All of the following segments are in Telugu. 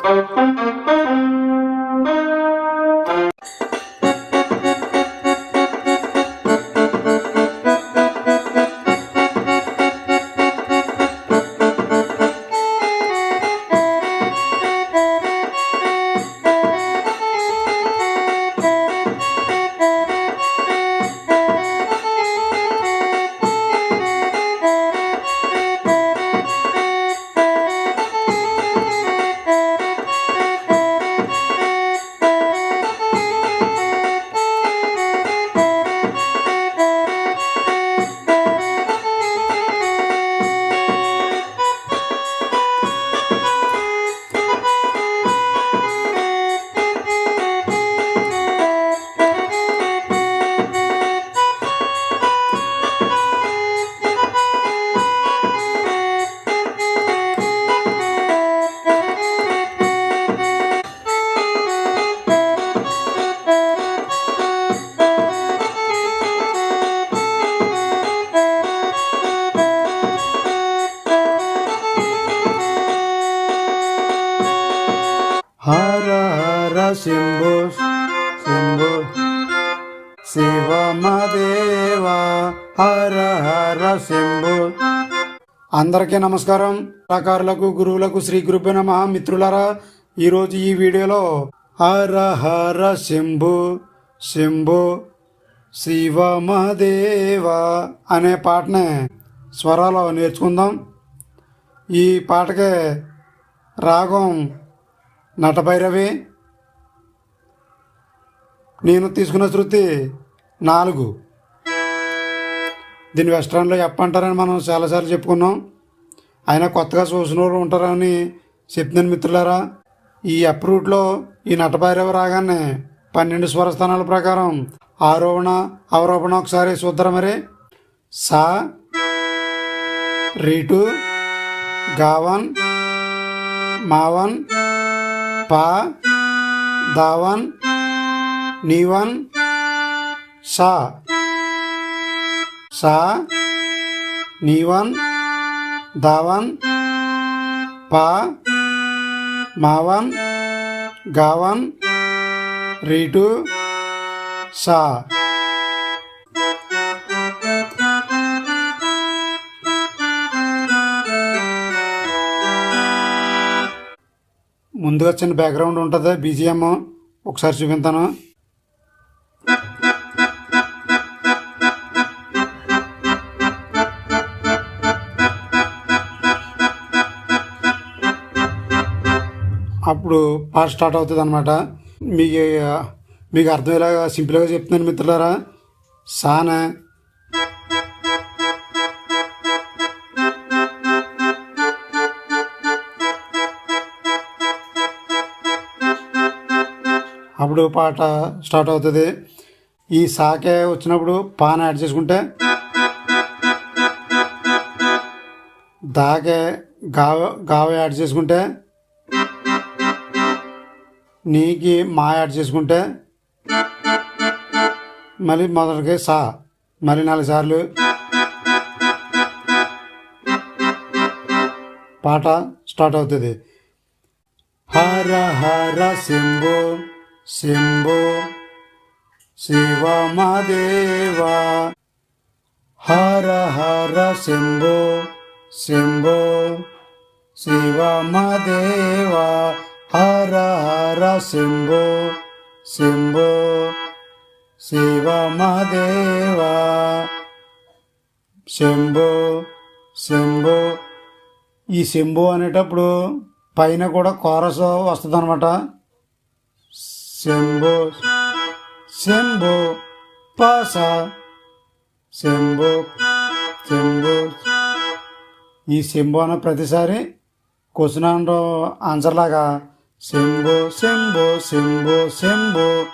హర శివమదేవ హర హర శంభు. అందరికీ నమస్కారం. కళాకారులకు గురువులకు శ్రీ గురుభ్య నమ. మిత్రులారా ఈరోజు ఈ వీడియోలో హర హర శంభు శంభు శివమదేవ అనే పాటనే స్వరాలు నేర్చుకుందాం. ఈ పాటకి రాగం నటభైరవి నేను తీసుకున్న శృతి నాలుగు. దీన్ని వెస్ట్రన్లో చెప్పంటారని మనం చాలాసార్లు చెప్పుకున్నాం. అయినా కొత్తగా చూసిన వాళ్ళు ఉంటారని చెప్తున్నాను మిత్రులారా ఈ అప్రూట్లో ఈ నటభైరవ రాగానే పన్నెండు స్వరస్థానాల ప్రకారం ఆరోహణ అవరోహణ ఒకసారి చూద్దరా మరి. సా రీటు గావన్ మావన్ పా దావన్ నివన్ సా. సా. నివన్ దావన్ పా. మావన్ గావన్ రీటు సా. ముందుగా చిన్న బ్యాక్గ్రౌండ్ ఉంటుంది. బీజిఎం ఒకసారి చూపించాను అప్పుడు పాట స్టార్ట్ అవుతుంది అనమాట మీకు మీకు అర్థమయ్యేలాగా సింపుల్గా చెప్తున్నాను మిత్రులారా. సాన. అప్పుడు పాట స్టార్ట్ అవుతుంది. ఈ సాకే వచ్చినప్పుడు పాన యాడ్ చేసుకుంటే దాకే గావ గావ యాడ్ చేసుకుంటే నీకి మా యాడ్ చేసుకుంటే మళ్ళీ మొదటికి సా మళ్ళీ నాలుగు సార్లు. పాట స్టార్ట్ అవుతుంది. హర హర శంభో శంభో శివమదేవ హర హర శంభో శంభో శివమదేవ హర హర శంభో శివ శివమదేవ శంభో శంభో ఈ శంభు అనేటప్పుడు పైన కూడా కోరస్ వస్తుంది అనమాట శంభో శంభో పాస శంభో శంభో ఈ శంభో అన్న ప్రతిసారి క్వశ్చన్ అండ్ ఆన్సర్ లాగా శంభో శంభో శంభో శంభో.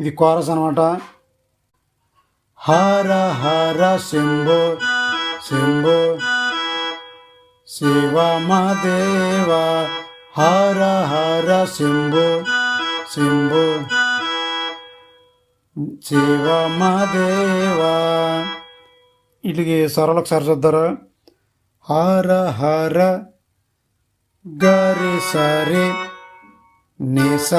ఇది కోరస్ అనమాట హర హర శంభో శంభో. శివమదేవ హార హర శంభో శంభో. శివమదేవ ఇటుకి స్వరాలు ఒకసారి చూద్దారా. హర హర గరి సరే నిస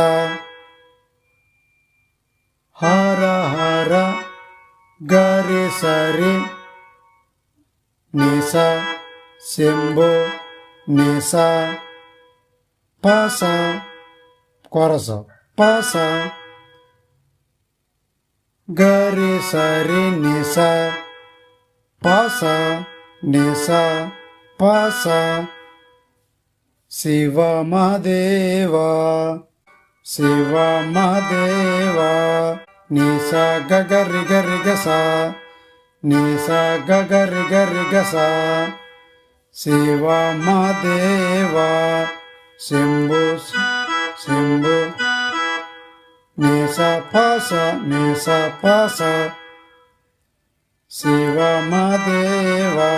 హర హర గరి సరి నిస శంభో నిస పస కొరస పస గరి సరి నిస పస నిస పస శివ మదేవా శివ మదేవా నిస గగరి గరి గస నిస గగరి గరి గస శివ మదేవా శంభు శంభు నిస పాస నిస పాస శివ మదేవా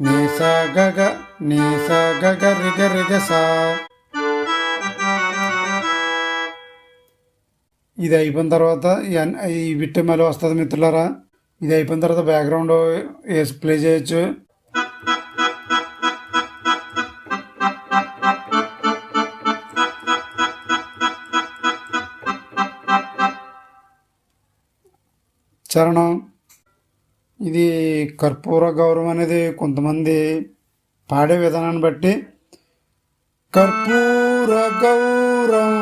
నిస గగ నిస గగ రిగ రిగ సా. ఇది అయిపోయిన తర్వాత ఈ అన్- విట్టు మళ్ళీ వస్తుంది మిత్రులారా. ఇది అయిపోయిన తర్వాత బ్యాక్గ్రౌండ్ వేసి ప్లే చేయొచ్చు. చరణం. ఇది కర్పూర గౌరవం అనేది కొంతమంది పాడే విధానాన్ని బట్టి కర్పూర గౌరం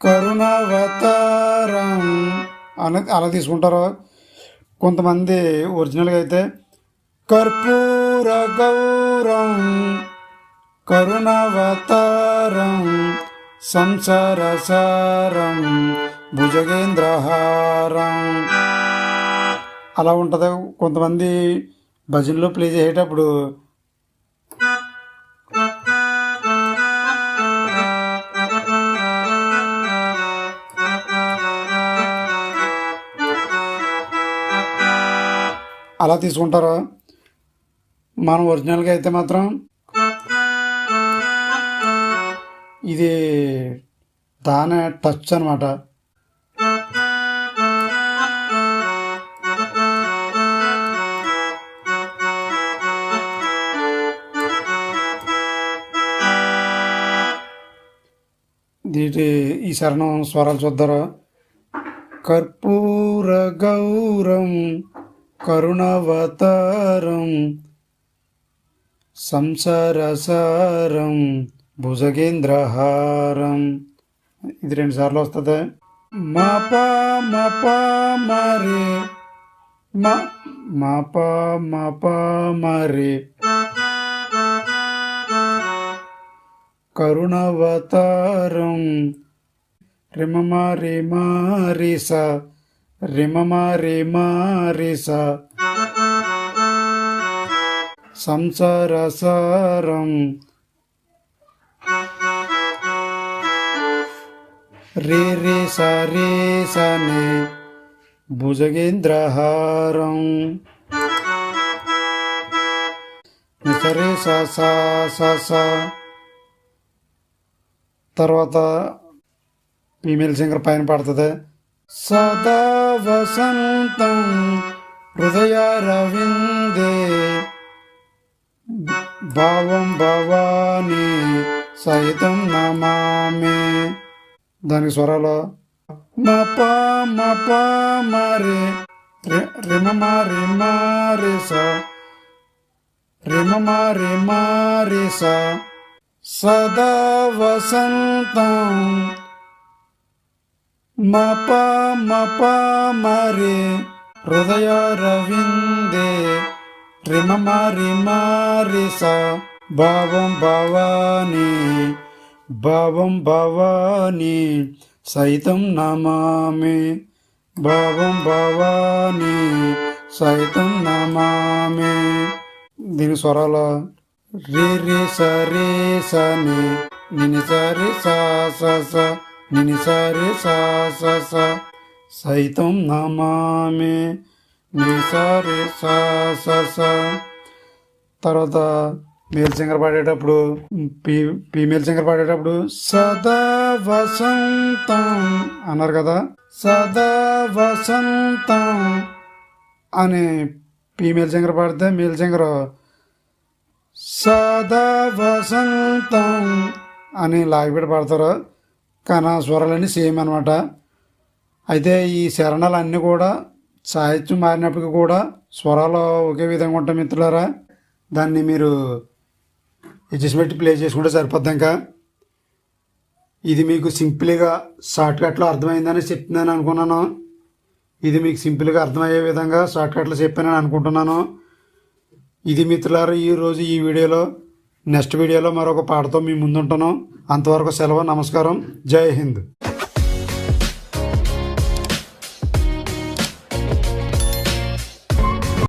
కరుణావతారం అనేది అలా తీసుకుంటారు. కొంతమంది ఒరిజినల్గా అయితే కర్పూర గౌరం కరుణావతారం సంసారసారం భుజగేంద్రహారం అలా ఉంటుంది. కొంతమంది భజనలో ప్లే చేసేటప్పుడు అలా తీసుకుంటారు? మనం ఒరిజినల్గా అయితే మాత్రం ఇది దానే టచ్ అనమాట దీటి ఈ శరణం స్వరాలు చూద్దారా? కర్పూర గౌరం కరుణవతారం సంసారసారం భుజగేంద్రహారం. ఇది రెండు సార్లు వస్తుంది. మప మప మరి మ మప మప మరి కరుణావతారం. రిమమారి మారిస రిమమారి మారిస సంసారసారం రే రే స సనే భుజగేంద్రహారం సరే స స స స. తర్వాత ఫీమేల్ సింగర్ పైన పడుతుంది. సదా వసంతం హృదయ రవిందే భావం భవాని సహితం నమామి. దానికి స్వరాలు మప మప మరి రిమ మరి మారి స రిమ మరి మారి స. సదా వసంతం మప మప మరి హృదయ రవిందే రిమ మరి మారి స భావం భవాని. భావం భవాని. సైతం నమామి. భావం భవాని. సైతం నమామి. దీని స్వరాలు రే రే స రే స ని నిని స రే స స స నిని స రే స స స. సైతం నమామి ని స రే స స స. తర్వాత మేల్ సింగర్ పాడేటప్పుడు ఫీమేల్ సింగర్ పాడేటప్పుడు సదా వసంతం అన్నారు కదా. సదా వసంతం అని ఫీమేల్ సింగర్ పాడితే మేల్ సింగర్ సదా వసంతం అని లాగిపెట్టి పాడతారు. కానీ ఆ స్వరాలన్నీ సేమ్ అనమాట అయితే ఈ శరణాలు అన్నీ కూడా సాహిత్యం మారినప్పటికీ కూడా స్వరాలు ఒకే విధంగా ఉంటాయి మిత్రులారా. దాన్ని మీరు అడ్జస్ట్మెంట్ ప్లే చేసుకుంటే సరిపోద్ది ఇంకా. ఇది మీకు సింపుల్గా షార్ట్కట్లో అర్థమైందని చెప్తున్నాను అనుకున్నాను. ఇది మీకు సింపుల్గా అర్థమయ్యే విధంగా షార్ట్కట్లో చెప్పానని అనుకుంటున్నాను. ఇది మిత్రులారా ఈరోజు ఈ వీడియోలో నెక్స్ట్ వీడియోలో మరొక పాటతో మీ ముందుంటాను అంతవరకు సెలవు నమస్కారం. జై హింద్.